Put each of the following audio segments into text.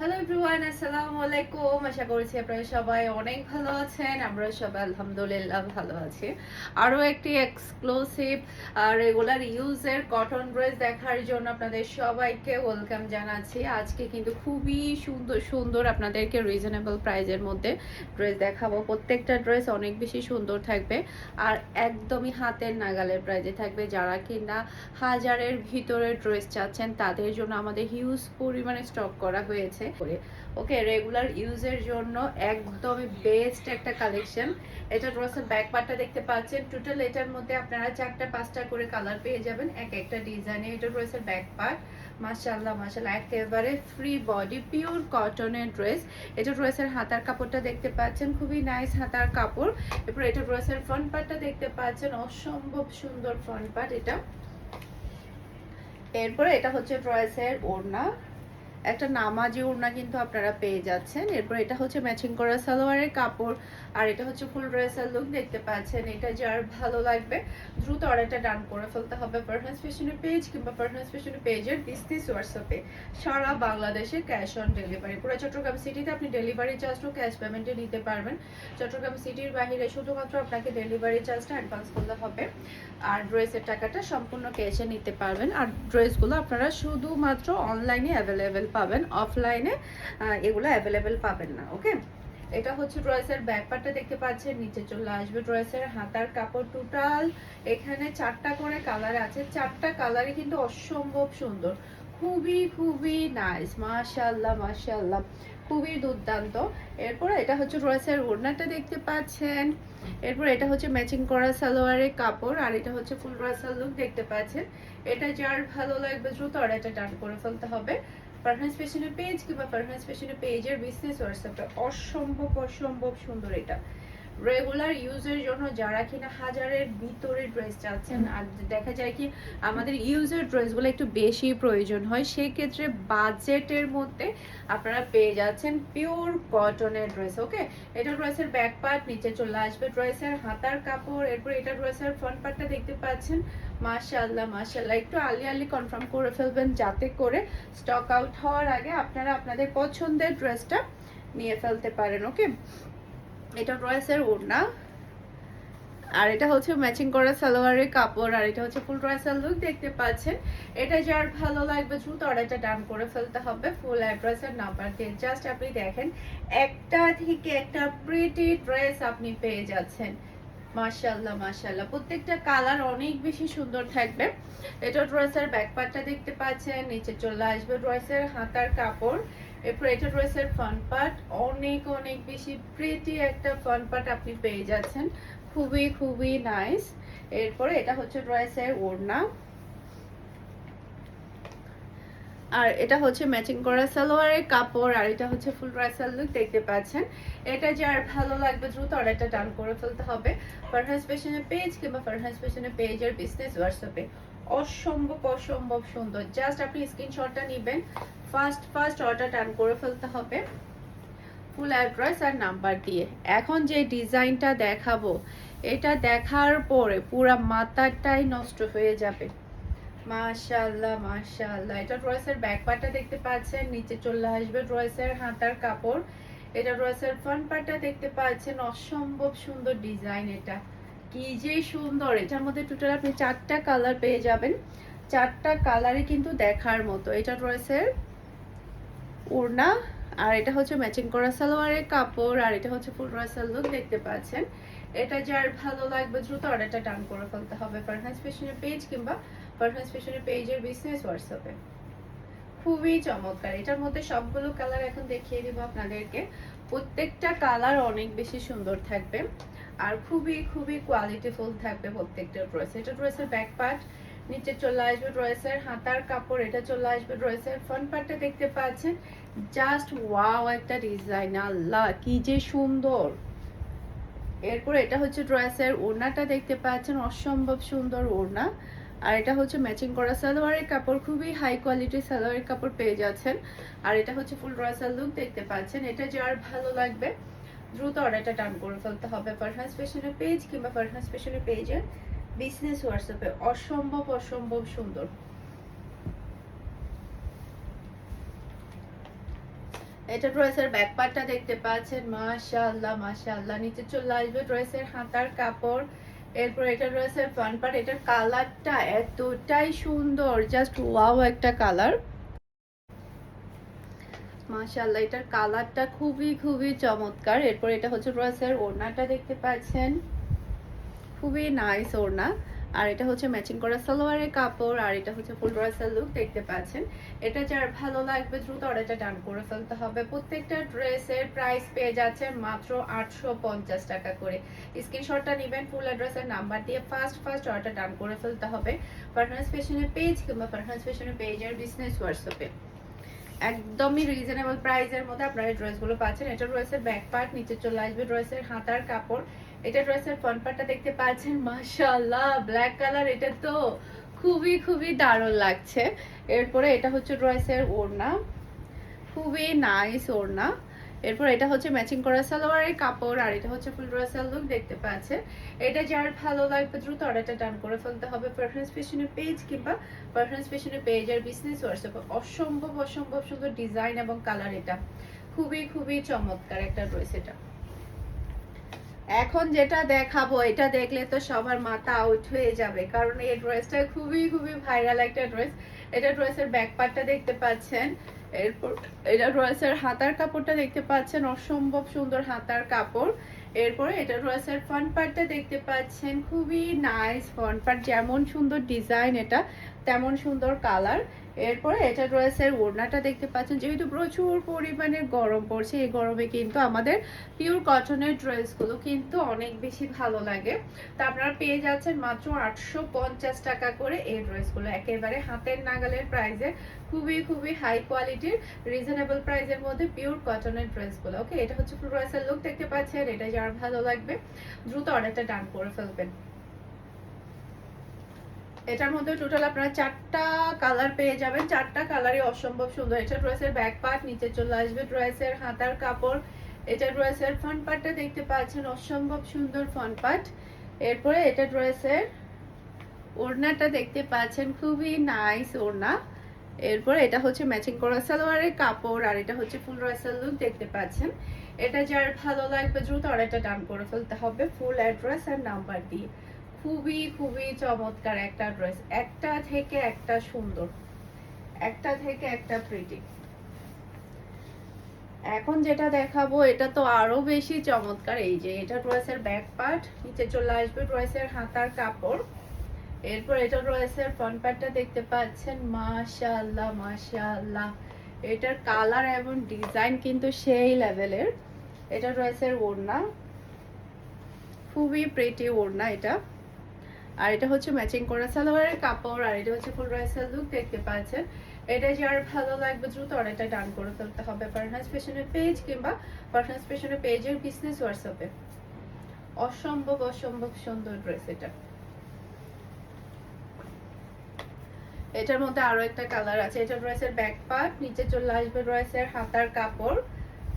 Hello everyone আসসালামু আলাইকুম আশা করছি আপনারা সবাই অনেক ভালো আছেন। আমরা সবাই আলহামদুলিল্লাহ ভালো আছি। আরও একটি এক্সক্লুসিভ রেগুলার ইউজের কটন ড্রেস দেখার জন্য আপনাদের সবাইকে ওয়েলকাম জানাচ্ছি। আজকে কিন্তু খুবই সুন্দর সুন্দর আপনাদেরকে রিজনেবল প্রাইজের মধ্যে ড্রেস দেখাবো। প্রত্যেকটা ড্রেস অনেক বেশি সুন্দর থাকবে। আর একদমই হাতের নাগালের প্রাইজে থাকবে। যারা কিনা হাজারের ভিতরে ড্রেস চাচ্ছেন, তাদের জন্য আমাদের হিউজ পরিমাণে স্টক করা হয়েছে। করে। ওকে রেগুলার ইউজের জন্য একদমই বেস্ট একটা কালেকশন এটা ড্রেসের ব্যাক পার্টটা দেখতে পাচ্ছেন। টোটাল এটার মধ্যে আপনারা চারটা, পাঁচটা করে কালার পেয়ে যাবেন। এক একটা ডিজাইনে এটা ড্রেসের ব্যাক পার্ট মাশাআল্লাহ মাশাআল্লাহ, একেবারে ফ্রি বডি পিওর কটনের ড্রেস এটা ড্রেসের হাতার কাপড়টা দেখতে পাচ্ছেন। খুবই নাইস হাতার কাপড়। এরপর এটা ড্রেসের ফ্রন্ট পার্টটা দেখতে পাচ্ছেন। অসম্ভব সুন্দর ফ্রন্ট পার্ট এটা। এরপরে এটা হচ্ছে ড্রেসের ওড়না। একটা নামাজি ওড়না কিন্তু আপনারা পেয়ে যাচ্ছেন। এরপর এটা হচ্ছে ম্যাচিং করা সালোয়ারের কাপড়, আর এটা হচ্ছে ফুল ড্রেসের লুক দেখতে পাচ্ছেন। এটা যার ভালো লাগবে, দ্রুত অর্ডারটা ডান করে ফেলতে হবে পারফেন্স ফ্যাশনের পেজ কিংবা পারফেন্স ফ্যাশনের পেজের বিস্তিস হোয়াটসঅ্যাপে সারা বাংলাদেশে ক্যাশ অন ডেলিভারি পুরো চট্টগ্রাম সিটিতে আপনি ডেলিভারি চার্জটাও ক্যাশ পেমেন্টে নিতে পারবেন। চট্টগ্রাম সিটির বাইরে শুধুমাত্র আপনাকে ডেলিভারি চার্জটা অ্যাডভান্স করতে হবে। আর ড্রেসের টাকাটা সম্পূর্ণ ক্যাশে নিতে পারবেন। আর ড্রেসগুলো আপনারা শুধুমাত্র অনলাইনে অ্যাভেলেবেল পাবেন অফলাইনে এগুলো অ্যাভেলেবেল পাবেন না ওকে এটা হচ্ছে ড্রেসের ব্যাক পার্টটা দেখতে পাচ্ছেন, নিচে চলে আসবে ড্রেসের হাতার কাপড় টোটাল এখানে চারটা করে কালার আছে, চারটা কালারই কিন্তু অসম্ভব সুন্দর। খুবই খুবই নাইস মাশাআল্লাহ মাশাআল্লাহ, খুবই দুর্দান্ত। এরপর এটা হচ্ছে ড্রেসের ওড়নাটা দেখতে পাচ্ছেন। এরপর এটা হচ্ছে ম্যাচিং করা সালোয়ারের কাপড়, আর এটা হচ্ছে ফুল ড্রেসের লুক দেখতে পাচ্ছেন। এটা যার ভালো লাগবে দ্রুত অর্ডারটা টান করে ফেলতে হবে। পারফরমেন্স ফ্যাশনের পেজ কিংবা পারফরমেন্স ফ্যাশনের পেজের বিজনেস হোয়াটসঅ্যাপটা অসম্ভব অসম্ভব সুন্দর এটা। রেগুলার ইউজের জন্য যারা কিনা হাজারের ভিতরে ড্রেস চাচ্ছেন, আর দেখা যায় কি আমাদের ইউজের ড্রেসগুলো একটু বেশি প্রয়োজন হয় সেই ক্ষেত্রে বাজেটের মধ্যে আপনারা পেয়ে যাচ্ছেন পিওর কটনের ড্রেস ওকে এটা ড্রেসের ব্যাক পার্ট নিচে চলে আসবে ড্রেসের হাতার কাপড়, এরপর এটা ড্রেসের ফ্রন্ট পার্টটা দেখতে পাচ্ছেন। মাশাআল্লাহ মাশাআল্লাহ। একটু আলি আলি কনফার্ম করে ফেলবেন যাতে করে স্টক আউট হওয়ার আগে আপনারা আপনাদের পছন্দের ড্রেসটা নিয়ে ফেলতে পারেন ওকে এটা ড্রেসের ওড়না, আর এটা হচ্ছে ম্যাচিং করা সালোয়ারের কাপড়, আর এটা হচ্ছে ফুল ড্রেসের লুক দেখতে পাচ্ছেন। এটা যার ভালো লাগবে দ্রুত অর্ডারটা ডান করে ফেলতে হবে ফুল অ্যাড্রেসের নাম্বার দিয়ে। জাস্ট আপনি দেখেন, একটা থেকে একটা প্রিটি ড্রেস আপনি পেয়ে যাচ্ছেন। মাশাল্লাহ মাশাল্লাহ প্রত্যেকটা কালার অনেক বেশি সুন্দর থাকবে। এটা ড্রেসের ব্যাক পার্টটা দেখতে পাচ্ছেন, নিচে চলে আসবে ড্রেসের হাতার কাপড়। এরপর এটা ড্রেসের ফ্রন্ট পার্ট অনেক অনেক বেশি প্রিটি একটা ফ্রন্ট পার্ট আপনি পেয়ে যাচ্ছেন। খুবই খুবই নাইস এরপরে এটা হচ্ছে ড্রেসের ওড়না। আর এটা হচ্ছে ম্যাচিং করা সালোয়ারের কাপড়, আর এটা হচ্ছে ফুল ড্রেসের লুক দেখতে পাচ্ছেন। এটা যার ভালো লাগবে দ্রুত অর্ডারটা ডান করে ফেলতে হবে। ফারহাস ফ্যাশনের পেজ কিংবা ফারহাস ফ্যাশনের পেজের বিজনেস হোয়াটসঅ্যাপে অসম্ভব অসম্ভব সুন্দর। জাস্ট আপনি স্ক্রিনশটটা নেবেন। ফার্স্ট ফার্স্ট অর্ডার ডান করে ফেলতে হবে। ফুল অ্যাড্রেস আর নাম্বার দিয়ে। এখন যে ডিজাইনটা দেখাবো, এটা দেখার পরে পুরা মাথাটাই নষ্ট হয়ে যাবে। মাশাআল্লাহ মাশাআল্লাহ। এটা ড্রেসের ব্যাক পার্টটা দেখতে পাচ্ছেন, নিচে চলে আসবে হাতার কাপড়। এটা ফ্রন্ট দেখতে পাচ্ছেন, অসম্ভব সুন্দর ডিজাইন এটা। কি যে সুন্দর! এটার মধ্যে টোটাল আপনি চারটা কালার পেয়ে যাবেন। চারটা কালারই কিন্তু দেখার মতো। এটা ড্রেসের ওড়না, আর এটা হচ্ছে ম্যাচিং করা সালোয়ারের কাপড়, আর এটা হচ্ছে ফুল ড্রেসের লুক দেখতে পাচ্ছেন। এটা যার ভালো লাগবে দ্রুত অর্ডারটা টান করে ফেলতে হবে। ফারহান্স ফ্যাশনের পেজ কিংবা ফারহান্স ফ্যাশনের পেজের বিজনেস হোয়াটসঅ্যাপে খুবই চমৎকার। এটার মধ্যে সবগুলো কালার এখন দেখিয়ে দিব আপনাদেরকে। প্রত্যেকটা কালার অনেক বেশি সুন্দর থাকবে আর খুবই খুবই কোয়ালিটিফুল থাকবে প্রত্যেকটা ড্রেস এটা ড্রেসের ব্যাক পার্ট নিচে চলে আসবে ড্রেসের হাতার কাপড়, এটা চলে আসবে ড্রেসের ফ্রন্ট পার্টটা দেখতে পাচ্ছেন। জাস্ট ওয়াও একটা ডিজাইন আল্লাহ, কি যে সুন্দর! এরপর এটা হচ্ছে ড্রেসের ওড়নাটা দেখতে পাচ্ছেন, অসম্ভব সুন্দর ওড়না। আর এটা হচ্ছে ম্যাচিং করা সালোয়ারের কাপড়, খুবই হাই কোয়ালিটির সালোয়ারের কাপড় পেয়ে যাচ্ছেন। আর এটা হচ্ছে ফুল ড্রেসের লুক দেখতে পাচ্ছেন, এটা যার ভালো লাগবে, দ্রুত অর্ডারটা টান করে ফেলতে হবে ফারহাস ফ্যাশনের পেজ কিংবা ফারহাস ফ্যাশনের পেজের বিজনেস হোয়াটসঅ্যাপে অসম্ভব অসম্ভব সুন্দর। এটা ড্রেসের ব্যাক পার্টটা দেখতে পাচ্ছেন, মাশাআল্লাহ মাশাআল্লাহ। নিচে চলে আসবে ড্রেসের হাতার কাপড়, এরপর এটা ড্রেসের ফ্রন্ট পার্ট এটার কালারটা এতটাই সুন্দর জাস্ট ওয়াও একটা কালার মাশাআল্লাহ, এটার কালারটা খুবই খুবই চমৎকার। এরপর এটা হচ্ছে ড্রেসের ওড়নাটা দেখতে পাচ্ছেন। খুবই নাইস ওড়না। আর এটা হচ্ছে ম্যাচিং করা সালোয়ারের কাপড়, আর এটা হচ্ছে ফুল ড্রেসের লুক দেখতে পাচ্ছেন। এটা যার ভালো লাগবে দ্রুত অর্ডারটা ডান করে ফেলতে হবে। প্রত্যেকটা ড্রেসের প্রাইস পেয়ে যাচ্ছে মাত্র আটশো পঞ্চাশ টাকা করে। স্ক্রিনশটটা নেবেন ফুল অ্যাড্রেসের নাম্বার দিয়ে ফার্স্ট ফার্স্ট অর্ডার ডান করে ফেলতে হবে। পার্টনার্স ফ্যাশনের পেজ কিংবা পার্টনার্স ফ্যাশনের পেজের বিজনেস হোয়াটসঅ্যাপে একদমই রিজনেবল প্রাইসের মধ্যে আপনারা ড্রেসগুলো পাচ্ছেন। এটা ড্রেসের ব্যাক পার্ট নিচে চলে আসবে ড্রেসের হাতার কাপড়। এটা ড্রেসের ফ্রন্ট পার্টটা দেখতে পাচ্ছেন? মাশাআল্লাহ ব্ল্যাক কালার এটা তো খুবই খুবই দারুণ লাগছে। এরপরে এটা হচ্ছে ড্রেসের ওড়না। খুবই নাইস ওড়না। এরপর এটা হচ্ছে ম্যাচিং করা সালোয়ারের কাপড়, আর এটা হচ্ছে ফুল ড্রেসের লুক দেখতে পাচ্ছেন। এটা যার ভালো লাগবে দ্রুত অর্ডারটা ডান করে ফেলতে হবে প্রেফারেন্স ফ্যাশনের পেজ কিংবা প্রেফারেন্স ফ্যাশনের পেজ আর বিজনেস হোয়াটসঅ্যাপ অসম্ভব অসম্ভব সুন্দর ডিজাইন এবং কালার এটা। খুবই খুবই চমৎকার একটা ড্রেস এটা। এখন যেটা দেখাবো, এটা দেখলে তো সবার মাথা আউট হয়ে যাবে। কারণ এই ড্রেসটা খুবই খুবই ভাইরাল একটা ড্রেস এটা ড্রেসের ব্যাক পার্টটা দেখতে পাচ্ছেন। এরপর এটা ড্রেসের হাতার কাপড়টা দেখতে পাচ্ছেন, অসম্ভব সুন্দর হাতার কাপড়। এরপরে এটা ড্রেসের ফ্রন্ট পার্টটা দেখতে পাচ্ছেন, খুবই নাইস ফ্রন্ট পার্ট যেমন সুন্দর ডিজাইন এটা। তেমন সুন্দর কালার এরপরে এটা ড্রেসের ওড়নাটা দেখতে পাচ্ছেন। যেহেতু প্রচুর পরিমাণে গরম পড়ছে, এই গরমে কিন্তু আমাদের পিওর কটনের ড্রেসগুলো কিন্তু অনেক বেশি ভালো লাগে। তা আপনারা পেয়ে যাচ্ছেন মাত্র আটশো পঞ্চাশ টাকা করে এই ড্রেসগুলো একেবারে হাতের নাগালের প্রাইসে খুবই খুবই হাই কোয়ালিটির রিজনেবল প্রাইসের মধ্যে পিওর কটনের ড্রেসগুলো ওকে এটা হচ্ছে ড্রেসের লুক দেখতে পাচ্ছেন। এটা যার ভালো লাগবে, দ্রুত অর্ডারটা ডান করে ফেলবেন। এটার মধ্যে টোটাল আপনারা চারটা কালার পেয়ে যাবেন। চারটা কালারই অসম্ভব সুন্দর। এটা ড্রেসের ব্যাক পার্ট নিচে চলে আসবে ড্রেসের হাতার কাপড়। এটা ড্রেসের ফ্রন্ট পার্টটা দেখতে পাচ্ছেন, অসম্ভব সুন্দর ফ্রন্ট পার্ট এরপরে এটা ড্রেসের ওড়নাটা দেখতে পাচ্ছেন, খুবই নাইস ওড়না। এরপর এটা হচ্ছে ম্যাচিং করা সালোয়ারের কাপড়, আর এটা হচ্ছে ফুল রয়েসের লুক দেখতে পাচ্ছেন। এটা যার ভালো লাগবে দ্রুত অর্ডারটা ডান করে ফেলতে হবে ফুল অ্যাড্রেস আর নাম্বার দিয়ে। খুবই খুবই চমৎকার একটা ড্রেস একটা থেকে একটা সুন্দর। একটা থেকে একটা প্রিটি এখন যেটা দেখাবো, এটা তো আরও বেশি চমৎকার। এই যে, এটা ড্রেসের ব্যাক পার্ট নিচে চলে আসবে ড্রেসের হাতার কাপড়। এরপর এটা ড্রেসের ফ্রন্ট পার্টটা দেখতে পাচ্ছেন। মাশাআল্লাহ মাশাআল্লাহ। এটার কালার এবং ডিজাইন কিন্তু সেই লেভেলের এটা ড্রেসের ওড়না। খুবই প্রেটি ওড়না এটা। আর এটা হচ্ছে ম্যাচিং করা সালোয়ারের কাপড়, আর এটা হচ্ছে ফুল ড্রেসের লুক দেখতে পাচ্ছেন। এটা যার ভালো লাগবে দ্রুত অর্ডারটা ডান করে ফেলতে হবে পার্টনার্স ফ্যাশনের পেজ কিংবা পার্টনার্স ফ্যাশনের পেজের বিজনেস হোয়াটসঅ্যাপে অসম্ভব অসম্ভব সুন্দর ড্রেস এটা। এটার মধ্যে আরও একটা কালার আছে। এটা ড্রেসের ব্যাক পার্ট নিচে চলে আসবে ড্রেসের হাতার কাপড়।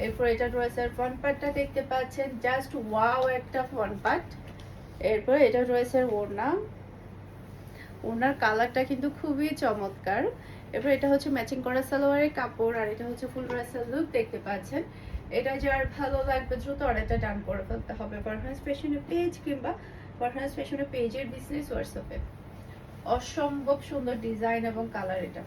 এরপর এটা ড্রেসের ফ্রন্ট পার্টটা দেখতে পাচ্ছেন। জাস্ট ওয়াও একটা ফ্রন্ট পার্ট এরপর এটা রয়েছে ওড়না। ওড়নার কালারটা কিন্তু খুবই চমৎকার। এরপর এটা হচ্ছে ম্যাচিং করা সালোয়ারের কাপড় আর এটা হচ্ছে ফুল ড্রেসের লুক দেখতে পাচ্ছেন। এটা যার ভালো লাগবে দ্রুত অর্ডারটা ডান করে ফেলতে হবে পারফরমেন্স ফ্যাশনের পেজ কিংবা পারফরমেন্স ফ্যাশনের পেজের বিজনেস হোয়াটসঅ্যাপে অসম্ভব সুন্দর ডিজাইন এবং কালার এটা।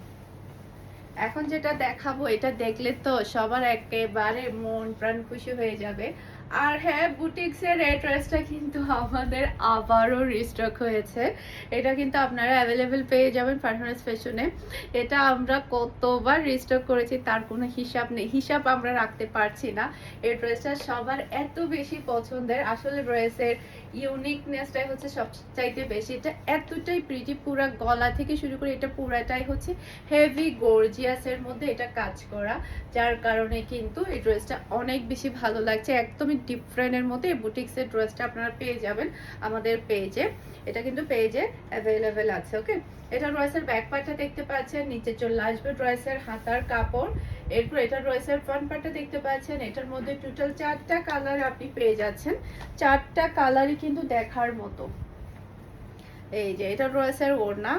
এখন যেটা দেখাবো, এটা দেখলে তো সবার একেবারে মন প্রাণ খুশি হয়ে যাবে। আর হ্যাঁ বুটিক্সের এই ড্রেসটা কিন্তু আমাদের আবারও রিস্টক হয়েছে। এটা কিন্তু আপনারা অ্যাভেলেবেল পেয়ে যাবেন পারফরমেন্স ফ্যাশনে এটা আমরা কতবার রিস্টক করেছি তার কোনো হিসাব নেই। হিসাব আমরা রাখতে পারছি না। এই ড্রেসটা সবার এত বেশি পছন্দের। আসলে ড্রেসের ইউনিকনেসটাই হচ্ছে সবচাইতে বেশি। এটা এতটাই প্রিটি পুরা গলা থেকে শুরু করে এটা পুরাটাই হচ্ছে হেভি গর্জিয়াসের মধ্যে এটা কাজ করা। যার কারণে কিন্তু এই ড্রেসটা অনেক বেশি ভালো লাগছে। একদমই ডিফারেন্টের মধ্যে এই বুটিক্সের ড্রেসটা আপনারা পেয়ে যাবেন আমাদের পেজে এটা কিন্তু পেজে অ্যাভেলেবেল আছে ওকে এটা ড্রেসের ব্যাক পার্টটা দেখতে পাচ্ছেন, নিচে চলে আসবে ড্রেসের হাতার কাপড়। এরপর এটা ড্রেসের ফ্রন্ট পার্টটা দেখতে পাচ্ছেন, এটার মধ্যে টোটাল চারটা কালার আপনি পেয়ে যাচ্ছেন। চারটা কালারই কিন্তু দেখার মতো। এই যে এটা ড্রেসের ওড়না।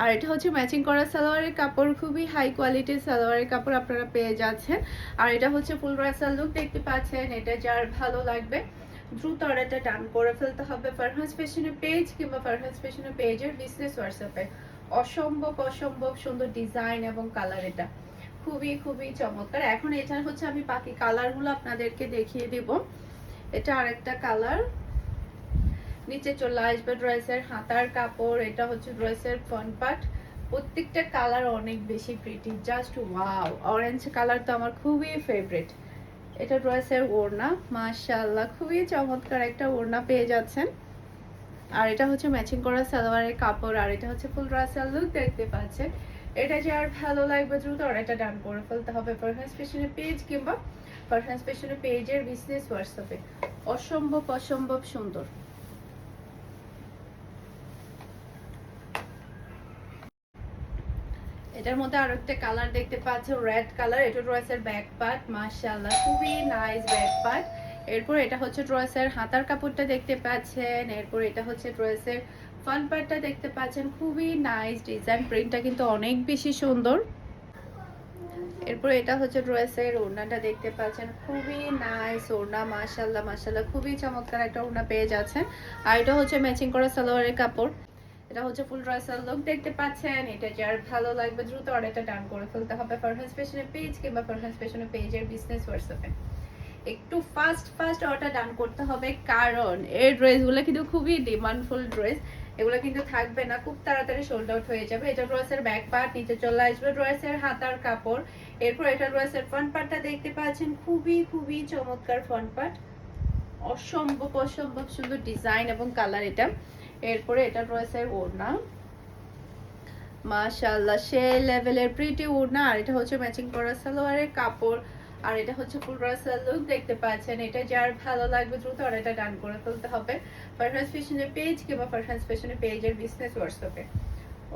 আর এটা হচ্ছে ম্যাচিং করা সালোয়ারের কাপড়, খুবই হাই কোয়ালিটির সালোয়ারের কাপড় আপনারা পেয়ে যাচ্ছেন। আর এটা হচ্ছে ফুল রাসাল লুক দেখতে পাচ্ছেন, এটা যার ভালো লাগবে। দ্রুত অর্ডারটা ডান করে ফেলতে হবে ফারহান্স ফ্যাশনের পেজ কিংবা ফারহান্স ফ্যাশনের পেজের বিজনেস হোয়াটসঅ্যাপে অসম্ভব অসম্ভব সুন্দর ডিজাইন এবং কালার এটা। খুবই খুবই চমৎকার। এখন এটা হচ্ছে আমি বাকি কালারগুলো আপনাদেরকে দেখিয়ে দিব। এটা আরেকটা কালার নিচে চলে আসবে ড্রেসের হাতার কাপড়। এটা হচ্ছে ড্রেসের ফ্রন্ট পার্ট প্রত্যেকটা কালার অনেক বেশি pretty just wow orange colour তো আমার খুবই ফেভারিট এটা ড্রেসের ওড়না। মাশাআল্লাহ! খুবই চমৎকার একটা ওড়না পেয়ে যাচ্ছেন। আর এটা হচ্ছে ম্যাচিং করা সালোয়ারের কাপড়। আর এটা হচ্ছে ফুল রাসাল লুক দেখতে পাচ্ছেন। এটা যে আর ভালো লাগবে দ্রুত অর্ডারটা ডান করে ফেলতে হবে পারফেন্স ফ্যাশনের পেজ কিংবা পারফেন্স ফ্যাশনের পেজের বিজনেস হোয়াটসঅ্যাপে অসম্ভব অসম্ভব সুন্দর। এটার মধ্যে আরও একটা কালার দেখতে পাচ্ছ রেড কালার এটা ড্রেসের ব্যাক পার্ট মাশাআল্লাহ, খুবই নাইস ব্যাক পার্ট এরপর এটা হচ্ছে ড্রেসের হাতার কাপড়টা দেখতে পাচ্ছেন। এরপর এটা হচ্ছে ড্রেসের ফ্রন্ট পার্টটা দেখতে পাচ্ছেন, খুবই নাইস ডিজাইন প্রিন্টটা কিন্তু অনেক বেশি সুন্দর। এরপর এটা হচ্ছে ড্রেসের ওড়নাটা দেখতে পাচ্ছেন, খুবই নাইস ওড়না, মাশাআল্লাহ মাশাআল্লাহ, খুবই চমৎকার একটা ওড়না পেয়ে যাচ্ছেন। আর এটা হচ্ছে ম্যাচিং করা সালোয়ারের কাপড়। এটা হচ্ছে ফুল ড্রেসের লুক দেখতে পাচ্ছেন, এটা যার ভালো লাগবে দ্রুত অর্ডারটা ডান করে ফেলতে হবে ফারহান্স ফ্যাশনের পেজ কিংবা ফারহান্স ফ্যাশনের পেজের বিজনেস হোয়াটসঅ্যাপে একটু ফাস্ট ফাস্ট অর্ডার ডান করতে হবে, কারণ এই ড্রেসগুলো কিন্তু খুবই ডিমান্ডফুল ড্রেস এগুলো কিন্তু থাকবে না, খুব তাড়াতাড়ি সোল্ড আউট হয়ে যাবে। এটা ড্রেসের ব্যাক পার্ট নিচে চলে আসবে ড্রেসের হাতার কাপড়। এরপর এটা ড্রেসের ফ্রন্ট পার্টটা দেখতে পাচ্ছেন, খুবই খুবই চমৎকার ফ্রন্ট পার্ট অসম্ভব অসম্ভব সুন্দর ডিজাইন এবং কালার এটা। এরপরে এটা ড্রেসের ওড়না। মাশাআল্লাহ, সেই লেভেলের প্রিটি ওড়না। আর এটা হচ্ছে ম্যাচিং করা সালোয়ারের কাপড়। আর এটা হচ্ছে ফুল রাসাল লুক, দেখতে পাচ্ছেন। এটা যার ভালো লাগবে দ্রুত আর এটা ডান করে ফেলতে হবে। ফারহান্স ফ্যাশনের পেজ কিংবা ফারহান্স ফ্যাশনের পেজের বিজনেস হোয়াটসঅ্যাপে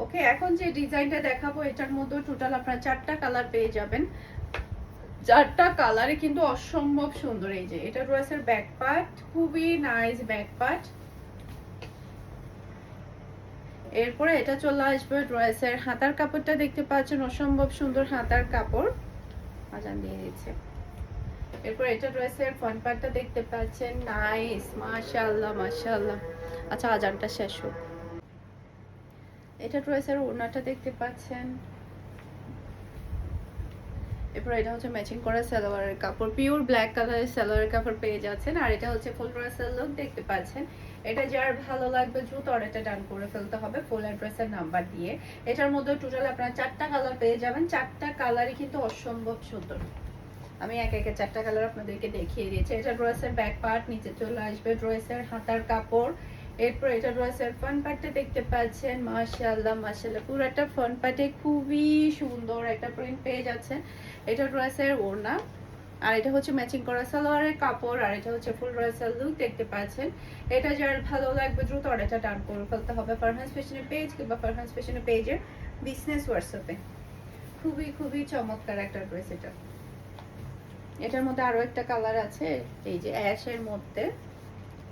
ওকে এখন যে ডিজাইনটা দেখাবো, এটার মধ্যে টোটাল আপনারা চারটা কালার পেয়ে যাবেন। চারটা কালারে কিন্তু অসম্ভব সুন্দর এই যে। এটা রয়েছে ব্যাক পার্ট খুবই নাইস ব্যাক পার্ট এরপরে এটা চলে আসবে ড্রেসের হাতার কাপড়টা, দেখতে পাচ্ছেন অসম্ভব সুন্দর হাতার কাপড়। আজান দিয়ে দিচ্ছে এরপর এটা ড্রেসের ফ্রন্ট পার্টটা দেখতে পাচ্ছেন। নাইস মাশাআল্লাহ মাশাআল্লাহ। আচ্ছা আজানটা শেষ হোক। এটা ড্রেসের ওড়নাটা দেখতে পাচ্ছেন। এরপর এটা হচ্ছে ম্যাচিং করা সালোয়ারের কাপড়। পিওর ব্ল্যাক কালারের সালোয়ারের কাপড় পেয়ে যাচ্ছেন। আর এটা হচ্ছে ফুল ড্রেসের লুক দেখতে পাচ্ছেন। এটা যার ভালো লাগবে দ্রুত অর্ডারটা ডান করে ফেলতে হবে ফুল অ্যাড্রেসের নাম্বার দিয়ে। এটার মধ্যে টোটাল আপনারা চারটা কালার পেয়ে যাবেন। চারটা কালারই কিন্তু অসম্ভব সুন্দর। আমি এক একে চারটা কালার আপনাদেরকে দেখিয়ে দিয়েছি। এটা ড্রেসের ব্যাক পার্ট নিচে চলে আসবে ড্রেসের হাতার কাপড়। এরপর এটা ড্রেসের ফ্রন্ট পার্টটা দেখতে পাচ্ছেন। মাশাআল্লাহ মাশাআল্লাহ। পুরোটা ফ্রন্ট পার্টে খুবই সুন্দর একটা প্রিন্ট পেয়ে যাচ্ছেন। এটা ড্রেসের ওড়না। আর এটা হচ্ছে ম্যাচিং করা সালোয়ারের কাপড়, আর এটা হচ্ছে ফুল ড্রেসের লুক দেখতে পাচ্ছেন। এটা যার ভালো লাগবে দ্রুত অর্ডারটা ডান করে ফেলতে হবে ফারহান্স ফ্যাশনের পেজ কিংবা ফারহান্স ফ্যাশনের পেজের বিজনেস হোয়াটসঅ্যাপে খুবই খুবই চমৎকার একটা ড্রেস এটা। এটার মধ্যে আরও একটা কালার আছে, এই যে অ্যাশের মধ্যে।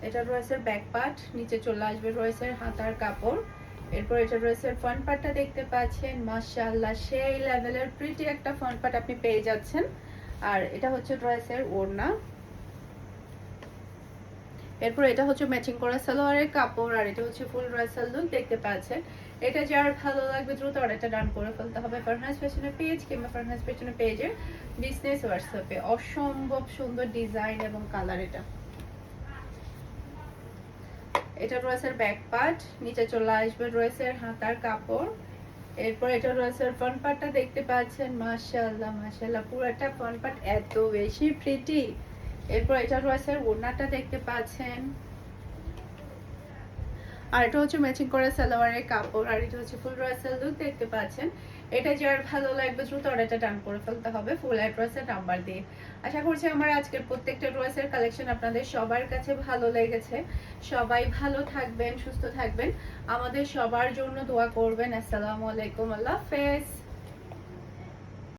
এটা রয়েছে ব্যাক পার্ট নিচে চলে আসবে রয়েছে হাতার কাপড়। এরপর এটা রয়েছে ফ্রন্ট পার্টটা দেখতে পাচ্ছেন। মাশাআল্লাহ, সেই লেভেলের প্রিটি একটা ফ্রন্ট পার্ট আপনি পেয়ে যাচ্ছেন। আর এটা হচ্ছে ড্রেসের ওড়না। এরপর এটা হচ্ছে ম্যাচিং করা সালোয়ারের কাপড়, আর এটা হচ্ছে ফুল ড্রেসের লুক দেখতে পাচ্ছেন। এটা যার ভালো লাগবে দ্রুত অর্ডারটা ডান করে ফেলতে হবে ফারহান্স ফ্যাশনের পেজ কিংবা ফারহান্স ফ্যাশনের পেজের বিজনেস হোয়াটসঅ্যাপে অসম্ভব সুন্দর ডিজাইন এবং কালার এটা। এটা ড্রেসের ব্যাক পার্ট নিচে চলে আসবে ড্রেসের হাতার কাপড়। এরপর এটা রয়েছে ফ্রন্ট পার্টটা দেখতে পাচ্ছেন। মাশাআল্লাহ মাশাআল্লাহ, পুরোটা ফ্রন্ট পার্ট এত বেশি প্রিটি এরপর এটা রয়েছে ওড়নাটা দেখতে পাচ্ছেন। আর এটা হচ্ছে ম্যাচিং করা সালোয়ারের কাপড়, আর এটা হচ্ছে ফুল রয়েছে লুক দেখতে পাচ্ছেন। এটা যার ভালো লাগবে দ্রুত অর্ডারটা ডান করে ফেলতে হবে ফুল অ্যাড্রেসের নাম্বার দিয়ে। আশা করছি আমার আজকের প্রত্যেকটা ড্রেসের কালেকশন আপনাদের সবার কাছে ভালো লেগেছে। সবাই ভালো থাকবেন, সুস্থ থাকবেন। আমাদের সবার জন্য দোয়া করবেন। আসসালামু আলাইকুম, আল্লাহ হাফেজ।